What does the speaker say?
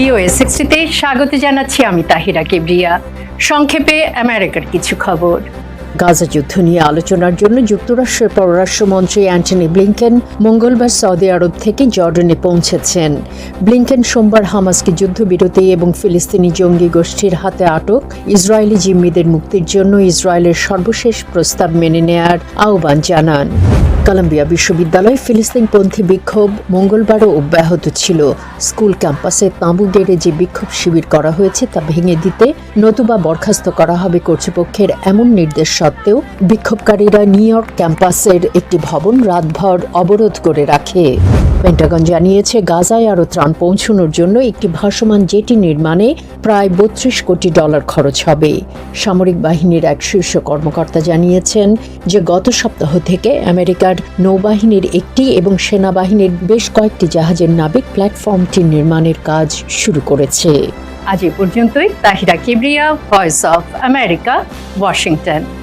VOA সিক্সটিতে স্বাগত জানাচ্ছি আমি তাহিরা কেবরিয়া। সংক্ষেপে আমেরিকার কিছু খবর। গাজা যুদ্ধ নিয়ে আলোচনার জন্য যুক্তরাষ্ট্রের পররাষ্ট্রমন্ত্রী অ্যান্টনি ব্লিংকেন মঙ্গলবার সৌদি আরব থেকে জর্ডানে পৌঁছেছেন। ব্লিংকেন সোমবার হামাসকে যুদ্ধবিরতি এবং ফিলিস্তিনি জঙ্গি গোষ্ঠীর হাতে আটক ইসরায়েলি জিম্মিদের মুক্তির জন্য ইসরায়েলের সর্বশেষ প্রস্তাব মেনে নেয়ার আহ্বান জানান। কলম্বিয়া বিশ্ববিদ্যালয়ে ফিলিস্তিনপন্থী বিক্ষোভ মঙ্গলবারও অব্যাহত ছিল। স্কুল ক্যাম্পাসে তাঁবু গেড়ে যে বিক্ষোভ শিবির করা হয়েছে তা ভেঙে দিতে নতুবা বরখাস্ত করা হবে কর্তৃপক্ষের এমন নির্দেশ সত্ত্বেও বিক্ষোভকারীরা নিউ ইয়র্ক ক্যাম্পাসের একটি ভবন রাতভর অবরোধ করে রাখে। পেন্টাগন জানিয়েছে, গাজায় আরও ত্রাণ পৌঁছানোর জন্য একটি ভাসমান জেটি নির্মাণে প্রায় বত্রিশ কোটি ডলার খরচ হবে। সামরিক বাহিনীর এক শীর্ষ কর্মকর্তা জানিয়েছেন যে, গত সপ্তাহ থেকে আমেরিকার নৌবাহিনীর একটি এবং সেনাবাহিনীর বেশ কয়েকটি জাহাজের নাবিক প্ল্যাটফর্মটি নির্মাণের কাজ শুরু করেছে। আজ এ পর্যন্তই। Tahira Kibria, Voice of America, Washington.